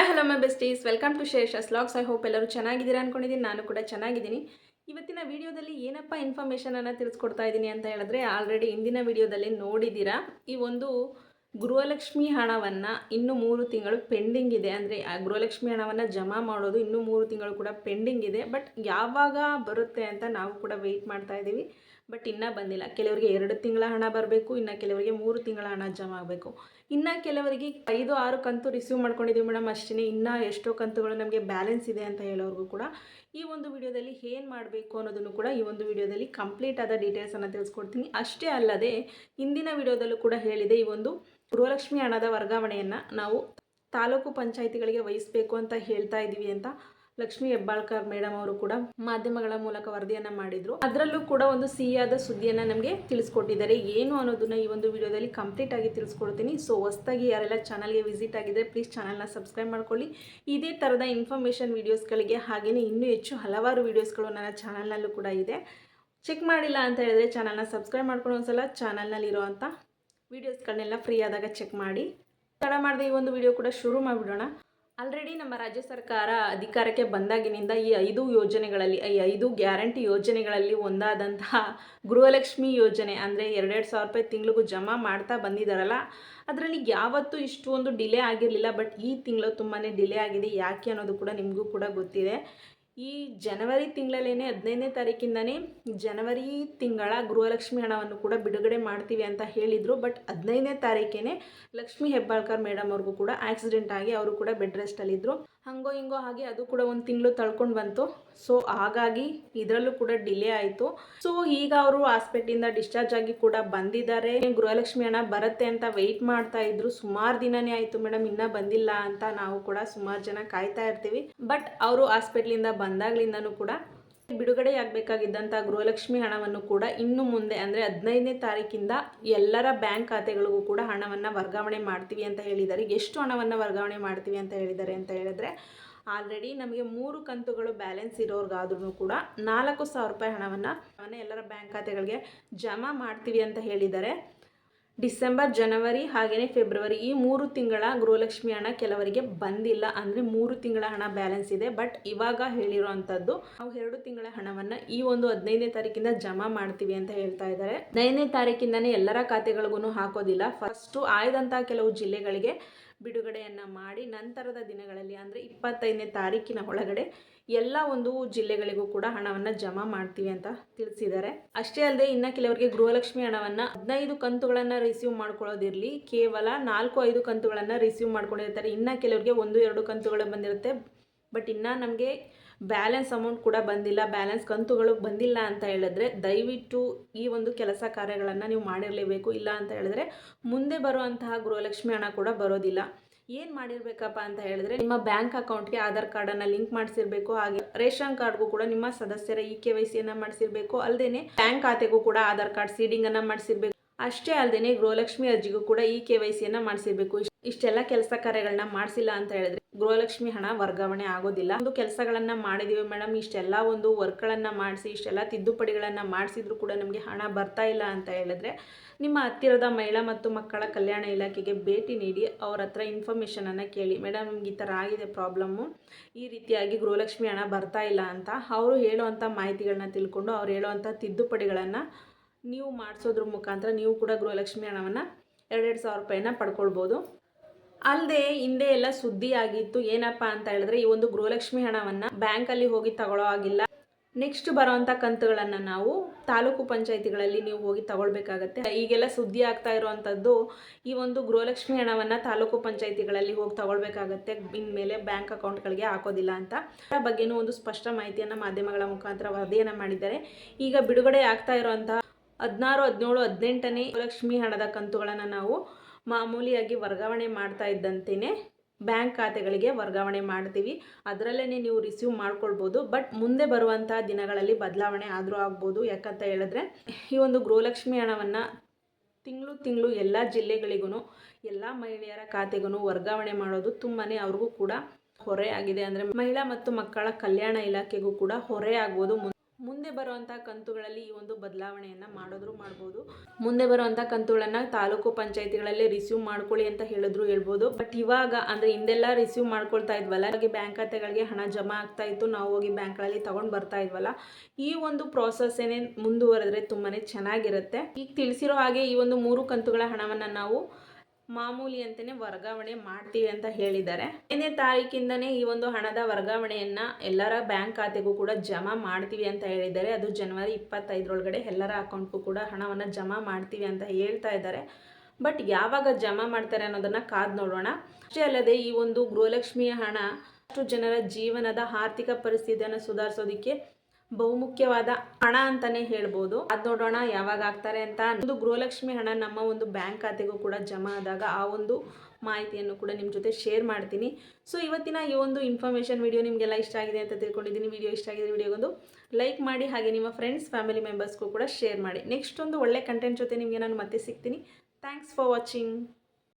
Hi hello my besties welcome to Shesha's vlogs I hope ಎಲ್ಲರೂ ಚೆನ್ನಾಗಿದ್ದೀರಾ ಅಂದ್ಕೊಂಡಿದ್ದೀನಿ ನಾನು ಕೂಡ ಚೆನ್ನಾಗಿದ್ದೀನಿ. ಇವತ್ತಿನ ವಿಡಿಯೋದಲ್ಲಿ ಏನಪ್ಪ ಇನ್ಫಾರ್ಮೇಷನನ್ನು ತಿಳಿಸ್ಕೊಡ್ತಾ ಇದ್ದೀನಿ ಅಂತ ಹೇಳಿದ್ರೆ ಆಲ್ರೆಡಿ ಇಂದಿನ ವಿಡಿಯೋದಲ್ಲಿ ನೋಡಿದ್ದೀರಾ? ಈ ಒಂದು ಗೃಹಲಕ್ಷ್ಮಿ ಹಣವನ್ನು ಇನ್ನು ಮೂರು ತಿಂಗಳು ಪೆಂಡಿಂಗ್ ಇದೆ. ಅಂದರೆ, ಆ ಗೃಹಲಕ್ಷ್ಮಿ ಹಣವನ್ನು ಜಮಾ ಮಾಡೋದು ಇನ್ನೂ ಮೂರು ತಿಂಗಳು ಕೂಡ ಪೆಂಡಿಂಗ್ ಇದೆ. ಬಟ್ ಯಾವಾಗ ಬರುತ್ತೆ ಅಂತ ನಾವು ಕೂಡ ವೆಯ್ಟ್ ಮಾಡ್ತಾ ಇದ್ದೀವಿ. ಬಟ್ ಇನ್ನೂ ಬಂದಿಲ್ಲ. ಕೆಲವರಿಗೆ ಎರಡು ತಿಂಗಳ ಹಣ ಬರಬೇಕು, ಇನ್ನು ಕೆಲವರಿಗೆ ಮೂರು ತಿಂಗಳ ಹಣ ಜಮಾ ಆಗಬೇಕು. ಇನ್ನು ಕೆಲವರಿಗೆ ಐದು, ಆರು ಕಂತು ರಿಸೀವ್ ಮಾಡ್ಕೊಂಡಿದ್ದೀವಿ ಮೇಡಮ್ ಅಷ್ಟೇ ಇನ್ನೂ ಎಷ್ಟೋ ಕಂತುಗಳು ನಮಗೆ ಬ್ಯಾಲೆನ್ಸ್ ಇದೆ ಅಂತ ಹೇಳೋರ್ಗೂ ಕೂಡ. ಈ ಒಂದು ವಿಡಿಯೋದಲ್ಲಿ ಏನು ಮಾಡಬೇಕು ಅನ್ನೋದನ್ನು ಕೂಡ ಈ ಒಂದು ವಿಡಿಯೋದಲ್ಲಿ ಕಂಪ್ಲೀಟ್ ಆದ ಡೀಟೇಲ್ಸನ್ನು ತಿಳಿಸ್ಕೊಡ್ತೀನಿ. ಅಷ್ಟೇ ಅಲ್ಲದೆ ಹಿಂದಿನ ವಿಡಿಯೋದಲ್ಲೂ ಕೂಡ ಹೇಳಿದೆ ಈ ಒಂದು ಗೃಹಲಕ್ಷ್ಮಿ ಹಣದ ವರ್ಗಾವಣೆಯನ್ನು ನಾವು ತಾಲೂಕು ಪಂಚಾಯಿತಿಗಳಿಗೆ ವಹಿಸಬೇಕು ಅಂತ ಹೇಳ್ತಾ ಇದ್ದೀವಿ ಅಂತ. ಲಕ್ಷ್ಮಿ ಹೆಬ್ಬಾಳ್ಕರ್ ಮೇಡಮ್ ಅವರು ಕೂಡ ಮಾಧ್ಯಮಗಳ ಮೂಲಕ ವರದಿಯನ್ನ ಮಾಡಿದ್ರು. ಅದರಲ್ಲೂ ಕೂಡ ಒಂದು ಸಿಹಿಯಾದ ಸುದ್ದಿಯನ್ನ ನಮಗೆ ತಿಳಿಸ್ಕೊಟ್ಟಿದ್ದಾರೆ. ಏನು ಅನ್ನೋದನ್ನ ಈ ಒಂದು ವಿಡಿಯೋದಲ್ಲಿ ಕಂಪ್ಲೀಟ್ ಆಗಿ ತಿಳಿಸ್ಕೊಡ್ತೀನಿ. ಸೊ ಹೊಸದಾಗಿ ಯಾರೆಲ್ಲ ಚಾನಲ್ಗೆ ವಿಸಿಟ್ ಆಗಿದ್ರೆ ಪ್ಲೀಸ್ ಚಾನಲ್ನ ಸಬ್ಸ್ಕ್ರೈಬ್ ಮಾಡ್ಕೊಳ್ಳಿ. ಇದೇ ಥರದ ಇನ್ಫಾರ್ಮೇಷನ್ ವೀಡಿಯೋಸ್ಗಳಿಗೆ ಹಾಗೆಯೇ ಇನ್ನೂ ಹೆಚ್ಚು ಹಲವಾರು ವೀಡಿಯೋಸ್ಗಳು ನನ್ನ ಚಾನಲ್ನಲ್ಲೂ ಕೂಡ ಇದೆ. ಚೆಕ್ ಮಾಡಿಲ್ಲ ಅಂತ ಹೇಳಿದ್ರೆ ಚಾನಲ್ನ ಸಬ್ಸ್ಕ್ರೈಬ್ ಮಾಡ್ಕೊಂಡು ಒಂದ್ಸಲ ಚಾನಲ್ನಲ್ಲಿರುವಂಥ ವೀಡಿಯೋಸ್ಗಳನ್ನೆಲ್ಲ ಫ್ರೀ ಆದಾಗ ಚೆಕ್ ಮಾಡಿ. ತಡ ಮಾಡಿದೆ ಈ ಒಂದು ವಿಡಿಯೋ ಕೂಡ ಶುರು ಮಾಡಿಬಿಡೋಣ. ಆಲ್ರೆಡಿ ನಮ್ಮ ರಾಜ್ಯ ಸರ್ಕಾರ ಅಧಿಕಾರಕ್ಕೆ ಬಂದಾಗಿನಿಂದ ಈ ಐದು ಯೋಜನೆಗಳಲ್ಲಿ, ಈ ಐದು ಗ್ಯಾರಂಟಿ ಯೋಜನೆಗಳಲ್ಲಿ ಒಂದಾದಂತಹ ಗೃಹಲಕ್ಷ್ಮಿ ಯೋಜನೆ ಅಂದರೆ ಎರಡೆರಡು ಸಾವಿರ ರೂಪಾಯಿ ತಿಂಗಳಿಗೂ ಜಮಾ ಮಾಡ್ತಾ ಬಂದಿದ್ದಾರಲ್ಲ ಅದರಲ್ಲಿ ಯಾವತ್ತೂ ಇಷ್ಟೊಂದು ಡಿಲೇ ಆಗಿರಲಿಲ್ಲ ಬಟ್ ಈ ತಿಂಗಳು ತುಂಬಾ ಡಿಲೇ ಆಗಿದೆ, ಯಾಕೆ ಅನ್ನೋದು ಕೂಡ ನಿಮಗೂ ಕೂಡ ಗೊತ್ತಿದೆ. ಈ ಜನವರಿ ತಿಂಗಳಲ್ಲೇ ಹದಿನೈದನೇ ತಾರೀಕಿಂದನೇ ಜನವರಿ ತಿಂಗಳ ಗೃಹಲಕ್ಷ್ಮಿ ಹಣವನ್ನು ಕೂಡ ಬಿಡುಗಡೆ ಮಾಡ್ತೀವಿ ಅಂತ ಹೇಳಿದರು. ಬಟ್ ಹದಿನೈದನೇ ತಾರೀಕೇನೆ ಲಕ್ಷ್ಮಿ ಹೆಬ್ಬಾಳ್ಕರ್ ಮೇಡಮ್ ಅವ್ರಿಗೂ ಕೂಡ ಆಕ್ಸಿಡೆಂಟ್ ಆಗಿ ಅವರು ಕೂಡ ಬೆಡ್ ರೆಸ್ಟಲ್ಲಿದ್ದರು ಹಂಗೋ ಹಿಂಗೋ ಹಾಗೆ ಅದು ಕೂಡ ಒಂದು ತಿಂಗಳು ತಳ್ಕೊಂಡು ಬಂತು. ಸೊ ಹಾಗಾಗಿ ಇದರಲ್ಲೂ ಕೂಡ ಡಿಲೇ ಆಯಿತು. ಸೊ ಈಗ ಅವರು ಹಾಸ್ಪಿಟ್ಲಿಂದ ಡಿಸ್ಚಾರ್ಜ್ ಆಗಿ ಕೂಡ ಬಂದಿದ್ದಾರೆ. ಗೃಹಲಕ್ಷ್ಮಿ ಹಣ ಬರುತ್ತೆ ಅಂತ ವೆಯ್ಟ್ ಮಾಡ್ತಾ ಇದ್ರು. ಸುಮಾರು ದಿನನೇ ಆಯಿತು ಮೇಡಮ್, ಇನ್ನೂ ಬಂದಿಲ್ಲ ಅಂತ ನಾವು ಕೂಡ ಸುಮಾರು ಜನ ಕಾಯ್ತಾ ಇರ್ತೀವಿ. ಬಟ್ ಅವರು ಹಾಸ್ಪಿಟ್ಲಿಂದ ಬಂದಾಗ್ಲಿಂದನೂ ಕೂಡ ಬಿಡುಗಡೆಯಾಗಬೇಕಾಗಿದ್ದಂಥ ಗೃಹಲಕ್ಷ್ಮಿ ಹಣವನ್ನು ಕೂಡ ಇನ್ನು ಮುಂದೆ, ಅಂದರೆ ಹದಿನೈದನೇ ತಾರೀಕಿಂದ ಎಲ್ಲರ ಬ್ಯಾಂಕ್ ಖಾತೆಗಳಿಗೂ ಕೂಡ ಹಣವನ್ನು ವರ್ಗಾವಣೆ ಮಾಡ್ತೀವಿ ಅಂತ ಹೇಳಿದ್ದಾರೆ. ಎಷ್ಟು ಹಣವನ್ನು ವರ್ಗಾವಣೆ ಮಾಡ್ತೀವಿ ಅಂತ ಹೇಳಿದ್ದಾರೆ ಅಂತ ಹೇಳಿದ್ರೆ ಆಲ್ರೆಡಿ ನಮಗೆ ಮೂರು ಕಂತುಗಳು ಬ್ಯಾಲೆನ್ಸ್ ಇರೋರ್ಗಾದ್ರೂ ಕೂಡ ನಾಲ್ಕು ಸಾವಿರ ರೂಪಾಯಿ ಹಣವನ್ನು ಎಲ್ಲರ ಬ್ಯಾಂಕ್ ಖಾತೆಗಳಿಗೆ ಜಮಾ ಮಾಡ್ತೀವಿ ಅಂತ ಹೇಳಿದ್ದಾರೆ. ಡಿಸೆಂಬರ್, ಜನವರಿ ಹಾಗೆಯೇ ಫೆಬ್ರವರಿ ಈ ಮೂರು ತಿಂಗಳ ಗೃಹಲಕ್ಷ್ಮಿ ಹಣ ಕೆಲವರಿಗೆ ಬಂದಿಲ್ಲ ಅಂದರೆ ಮೂರು ತಿಂಗಳ ಹಣ ಬ್ಯಾಲೆನ್ಸ್ ಇದೆ. ಬಟ್ ಇವಾಗ ಹೇಳಿರೋವಂಥದ್ದು ನಾವು ಎರಡು ತಿಂಗಳ ಹಣವನ್ನು ಈ ಒಂದು ಹದಿನೈದನೇ ತಾರೀಕಿಂದ ಜಮಾ ಮಾಡ್ತೀವಿ ಅಂತ ಹೇಳ್ತಾ ಇದ್ದಾರೆ. ಹದಿನೈದನೇ ತಾರೀಕಿಂದನೇ ಎಲ್ಲರ ಖಾತೆಗಳಿಗೂ ಹಾಕೋದಿಲ್ಲ. ಫಸ್ಟು ಆಯ್ದಂಥ ಕೆಲವು ಜಿಲ್ಲೆಗಳಿಗೆ ಬಿಡುಗಡೆಯನ್ನು ಮಾಡಿ ನಂತರದ ದಿನಗಳಲ್ಲಿ ಅಂದರೆ ಇಪ್ಪತ್ತೈದನೇ ತಾರೀಕಿನ ಒಳಗಡೆ ಎಲ್ಲ ಒಂದು ಜಿಲ್ಲೆಗಳಿಗೂ ಕೂಡ ಹಣವನ್ನು ಜಮಾ ಮಾಡ್ತೀವಿ ಅಂತ ತಿಳಿಸಿದ್ದಾರೆ. ಅಷ್ಟೇ ಅಲ್ಲದೆ ಇನ್ನು ಕೆಲವರಿಗೆ ಗೃಹಲಕ್ಷ್ಮಿ ಹಣವನ್ನು ಹದಿನೈದು ಕಂತುಗಳನ್ನು ರಿಸೀವ್ ಮಾಡ್ಕೊಳ್ಳೋದಿರಲಿ, ಕೇವಲ ನಾಲ್ಕು ಐದು ಕಂತುಗಳನ್ನು ರಿಸೀವ್ ಮಾಡ್ಕೊಂಡಿರ್ತಾರೆ. ಇನ್ನು ಕೆಲವರಿಗೆ ಒಂದು ಎರಡು ಕಂತುಗಳು ಬಂದಿರುತ್ತೆ. ಬಟ್ ಇನ್ನು ನಮಗೆ ಬ್ಯಾಲೆನ್ಸ್ ಅಮೌಂಟ್ ಕೂಡ ಬಂದಿಲ್ಲ, ಬ್ಯಾಲೆನ್ಸ್ ಕಂತುಗಳು ಬಂದಿಲ್ಲ ಅಂತ ಹೇಳಿದ್ರೆ ದಯವಿಟ್ಟು ಈ ಒಂದು ಕೆಲಸ ಕಾರ್ಯಗಳನ್ನು ನೀವು ಮಾಡಿರಲೇಬೇಕು, ಇಲ್ಲ ಅಂತ ಹೇಳಿದ್ರೆ ಮುಂದೆ ಬರುವಂತಹ ಗೃಹಲಕ್ಷ್ಮಿ ಹಣ ಕೂಡ ಬರೋದಿಲ್ಲ. ಏನು ಮಾಡಿರಬೇಕಪ್ಪ ಅಂತ ಹೇಳಿದ್ರೆ ನಿಮ್ಮ ಬ್ಯಾಂಕ್ ಅಕೌಂಟ್ಗೆ ಆಧಾರ್ ಕಾರ್ಡನ್ನು ಲಿಂಕ್ ಮಾಡಿಸಿರ್ಬೇಕು, ಹಾಗೆ ರೇಷನ್ ಕಾರ್ಡ್ಗೂ ಕೂಡ ನಿಮ್ಮ ಸದಸ್ಯರ ಇ ಕೆ ವೈ ಸಿಯನ್ನು ಮಾಡಿಸಿರ್ಬೇಕು ಅಲ್ಲದೆ ಬ್ಯಾಂಕ್ ಖಾತೆಗೂ ಕೂಡ ಆಧಾರ್ ಕಾರ್ಡ್ ಸೀಡಿಂಗನ್ನು ಮಾಡಿಸಿರ್ಬೇಕು. ಅಷ್ಟೇ ಅಲ್ಲದೆ ಗೃಹಲಕ್ಷ್ಮಿ ಅರ್ಜಿಗೂ ಕೂಡ ಇ ಕೆ ವೈ ಸಿಯನ್ನು ಮಾಡಿಸಿರ್ಬೇಕು. ಇಷ್ಟೆಲ್ಲ ಕೆಲಸ ಕಾರ್ಯಗಳನ್ನ ಮಾಡಿಸಿಲ್ಲ ಅಂತ ಹೇಳಿದ್ರೆ ಗೃಹಲಕ್ಷ್ಮಿ ಹಣ ವರ್ಗಾವಣೆ ಆಗೋದಿಲ್ಲ. ಒಂದು ಕೆಲಸಗಳನ್ನ ಮಾಡಿದೀವಿ ಮೇಡಮ್, ಇಷ್ಟೆಲ್ಲ ಒಂದು ವರ್ಕ್ಗಳನ್ನ ಮಾಡಿಸಿ, ಇಷ್ಟೆಲ್ಲ ತಿದ್ದುಪಡಿಗಳನ್ನ ಮಾಡಿಸಿದ್ರು ಕೂಡ ನಮಗೆ ಹಣ ಬರ್ತಾ ಇಲ್ಲ ಅಂತ ಹೇಳಿದ್ರೆ ನಿಮ್ಮ ಹತ್ತಿರದ ಮಹಿಳಾ ಮತ್ತು ಮಕ್ಕಳ ಕಲ್ಯಾಣ ಇಲಾಖೆಗೆ ಭೇಟಿ ನೀಡಿ ಅವ್ರ ಹತ್ರ ಇನ್ಫಾರ್ಮೇಷನನ್ನು ಕೇಳಿ. ಮೇಡಮ್, ನಿಮ್ಗೆ ಈ ಥರ ಆಗಿದೆ ಪ್ರಾಬ್ಲಮ್ಮು, ಈ ರೀತಿಯಾಗಿ ಗೃಹಲಕ್ಷ್ಮಿ ಹಣ ಬರ್ತಾ ಇಲ್ಲ ಅಂತ ಅವರು ಹೇಳುವಂತ ಮಾಹಿತಿಗಳನ್ನ ತಿಳ್ಕೊಂಡು ಅವ್ರು ಹೇಳುವಂತ ತಿದ್ದುಪಡಿಗಳನ್ನು ನೀವು ಮಾಡಿಸೋದ್ರ ಮುಖಾಂತರ ನೀವು ಕೂಡ ಗೃಹಲಕ್ಷ್ಮಿ ಹಣವನ್ನು ಎರಡೆರಡು ಸಾವಿರ ರೂಪಾಯಿನ ಪಡ್ಕೊಳ್ಬೋದು. ಅಲ್ಲದೆ ಹಿಂದೆ ಎಲ್ಲ ಸುದ್ದಿ ಆಗಿತ್ತು, ಏನಪ್ಪ ಅಂತ ಹೇಳಿದ್ರೆ ಈ ಒಂದು ಗೃಹಲಕ್ಷ್ಮಿ ಹಣವನ್ನು ಬ್ಯಾಂಕಲ್ಲಿ ಹೋಗಿ ತಗೊಳ್ಳೋ ಆಗಿಲ್ಲ ನೆಕ್ಸ್ಟ್ ಬರೋವಂಥ ಕಂತುಗಳನ್ನು ನಾವು ತಾಲೂಕು ಪಂಚಾಯಿತಿಗಳಲ್ಲಿ ನೀವು ಹೋಗಿ ತಗೊಳ್ಬೇಕಾಗತ್ತೆ. ಈಗೆಲ್ಲ ಸುದ್ದಿ ಆಗ್ತಾ ಇರುವಂಥದ್ದು ಈ ಒಂದು ಗೃಹಲಕ್ಷ್ಮಿ ಹಣವನ್ನು ತಾಲೂಕು ಪಂಚಾಯಿತಿಗಳಲ್ಲಿ ಹೋಗಿ ತಗೊಳ್ಬೇಕಾಗತ್ತೆ. ಇನ್ಮೇಲೆ ಬ್ಯಾಂಕ್ ಅಕೌಂಟ್ಗಳಿಗೆ ಹಾಕೋದಿಲ್ಲ ಅಂತ. ಅದರ ಬಗ್ಗೆನೂ ಒಂದು ಸ್ಪಷ್ಟ ಮಾಹಿತಿಯನ್ನು ಮಾಧ್ಯಮಗಳ ಮುಖಾಂತರ ವರದಿಯನ್ನು ಮಾಡಿದ್ದಾರೆ. ಈಗ ಬಿಡುಗಡೆ ಆಗ್ತಾ ಇರುವಂತಹ ಹದಿನಾರು, ಹದಿನೇಳು, ಹದಿನೆಂಟನೇ ಲಕ್ಷ್ಮಿ ಹಣದ ಕಂತುಗಳನ್ನು ನಾವು ಮಾಮೂಲಿಯಾಗಿ ವರ್ಗಾವಣೆ ಮಾಡ್ತಾ ಇದ್ದಂತೆಯೇ ಬ್ಯಾಂಕ್ ಖಾತೆಗಳಿಗೆ ವರ್ಗಾವಣೆ ಮಾಡ್ತೀವಿ. ಅದರಲ್ಲೇ ನೀವು ರಿಸೀವ್ ಮಾಡ್ಕೊಳ್ಬೋದು. ಬಟ್ ಮುಂದೆ ಬರುವಂಥ ದಿನಗಳಲ್ಲಿ ಬದಲಾವಣೆ ಆದರೂ ಆಗ್ಬೋದು. ಯಾಕಂತ ಹೇಳಿದ್ರೆ, ಈ ಒಂದು ಗೃಹಲಕ್ಷ್ಮಿ ಹಣವನ್ನು ತಿಂಗಳು ತಿಂಗಳು ಎಲ್ಲ ಜಿಲ್ಲೆಗಳಿಗೂ ಎಲ್ಲ ಮಹಿಳೆಯರ ಖಾತೆಗೂ ವರ್ಗಾವಣೆ ಮಾಡೋದು ತುಂಬಾ ಅವ್ರಿಗೂ ಕೂಡ ಹೊರೆ ಆಗಿದೆ. ಅಂದರೆ ಮಹಿಳಾ ಮತ್ತು ಮಕ್ಕಳ ಕಲ್ಯಾಣ ಇಲಾಖೆಗೂ ಕೂಡ ಹೊರೆ ಆಗ್ಬೋದು. ಮುಂದೆ ಬರುವಂಥ ಕಂತುಗಳಲ್ಲಿ ಈ ಒಂದು ಬದಲಾವಣೆಯನ್ನು ಮಾಡೋದ್ರು ಮಾಡ್ಬೋದು. ಮುಂದೆ ಬರುವಂಥ ಕಂತುಗಳನ್ನ ತಾಲೂಕು ಪಂಚಾಯತಿಗಳಲ್ಲಿ ರಿಸೀವ್ ಮಾಡ್ಕೊಳ್ಳಿ ಅಂತ ಹೇಳಿದ್ರು ಹೇಳ್ಬೋದು. ಬಟ್ ಇವಾಗ ಅಂದರೆ ಹಿಂದೆಲ್ಲ ರಿಸೀವ್ ಮಾಡ್ಕೊಳ್ತಾ ಇದ್ವಲ್ಲ, ಹಾಗೆ ಬ್ಯಾಂಕ್ ಖಾತೆಗಳಿಗೆ ಹಣ ಜಮಾ ಆಗ್ತಾ ಇತ್ತು, ನಾವು ಹೋಗಿ ಬ್ಯಾಂಕ್ಗಳಲ್ಲಿ ತಗೊಂಡು ಬರ್ತಾ ಇದ್ವಲ್ಲ, ಈ ಒಂದು ಪ್ರಾಸೆಸ್ ಏನೇ ಮುಂದುವರೆದ್ರೆ ತುಂಬಾನೇ ಚೆನ್ನಾಗಿರುತ್ತೆ. ಈಗ ತಿಳಿಸಿರೋ ಹಾಗೆ ಈ ಒಂದು ಮೂರು ಕಂತುಗಳ ಹಣವನ್ನು ನಾವು ಮಾಮೂಲಿ ಅಂತಲೇ ವರ್ಗಾವಣೆ ಮಾಡ್ತೀವಿ ಅಂತ ಹೇಳಿದ್ದಾರೆ. ಏನೇ ತಾರೀಕಿಂದನೇ ಈ ಒಂದು ಹಣದ ವರ್ಗಾವಣೆಯನ್ನು ಎಲ್ಲರ ಬ್ಯಾಂಕ್ ಖಾತೆಗೂ ಕೂಡ ಜಮಾ ಮಾಡ್ತೀವಿ ಅಂತ ಹೇಳಿದ್ದಾರೆ. ಅದು ಜನವರಿ ಇಪ್ಪತ್ತೈದರೊಳಗಡೆ ಎಲ್ಲರ ಅಕೌಂಟ್ಗೂ ಕೂಡ ಹಣವನ್ನು ಜಮಾ ಮಾಡ್ತೀವಿ ಅಂತ ಹೇಳ್ತಾ ಇದ್ದಾರೆ. ಬಟ್ ಯಾವಾಗ ಜಮಾ ಮಾಡ್ತಾರೆ ಅನ್ನೋದನ್ನು ಕಾದು ನೋಡೋಣ. ಅಷ್ಟೇ ಅಲ್ಲದೆ ಈ ಒಂದು ಗೃಹಲಕ್ಷ್ಮಿಯ ಹಣ ಅಷ್ಟು ಜನರ ಜೀವನದ ಆರ್ಥಿಕ ಪರಿಸ್ಥಿತಿಯನ್ನು ಸುಧಾರಿಸೋದಕ್ಕೆ ಬಹುಮುಖ್ಯವಾದ ಹಣ ಅಂತಾನೆ ಹೇಳ್ಬೋದು. ಅದ್ ನೋಡೋಣ ಯಾವಾಗ ಆಗ್ತಾರೆ ಅಂತ. ಒಂದು ಗೃಹಲಕ್ಷ್ಮಿ ಹಣ ನಮ್ಮ ಒಂದು ಬ್ಯಾಂಕ್ ಖಾತೆಗೂ ಕೂಡ ಜಮಾ ಆದಾಗ ಆ ಒಂದು ಮಾಹಿತಿಯನ್ನು ಕೂಡ ನಿಮ್ಮ ಜೊತೆ ಶೇರ್ ಮಾಡ್ತೀನಿ. ಸೊ ಇವತ್ತಿನ ಈ ಒಂದು ಇನ್ಫಾರ್ಮೇಷನ್ ವಿಡಿಯೋ ನಿಮಗೆಲ್ಲ ಇಷ್ಟ ಆಗಿದೆ ಅಂತ ತಿಳ್ಕೊಂಡಿದ್ದೀನಿ. ವಿಡಿಯೋ ಇಷ್ಟ ಆಗಿದೆ ವಿಡಿಯೋಗೊಂದು ಲೈಕ್ ಮಾಡಿ, ಹಾಗೆ ನಿಮ್ಮ ಫ್ರೆಂಡ್ಸ್ ಫ್ಯಾಮಿಲಿ ಮೆಂಬರ್ಸ್ಗೂ ಕೂಡ ಶೇರ್ ಮಾಡಿ. ನೆಕ್ಸ್ಟ್ ಒಂದು ಒಳ್ಳೆ ಕಂಟೆಂಟ್ ಜೊತೆ ನಿಮಗೆ ನಾನು ಮತ್ತೆ ಸಿಗ್ತೀನಿ. Thanks for watching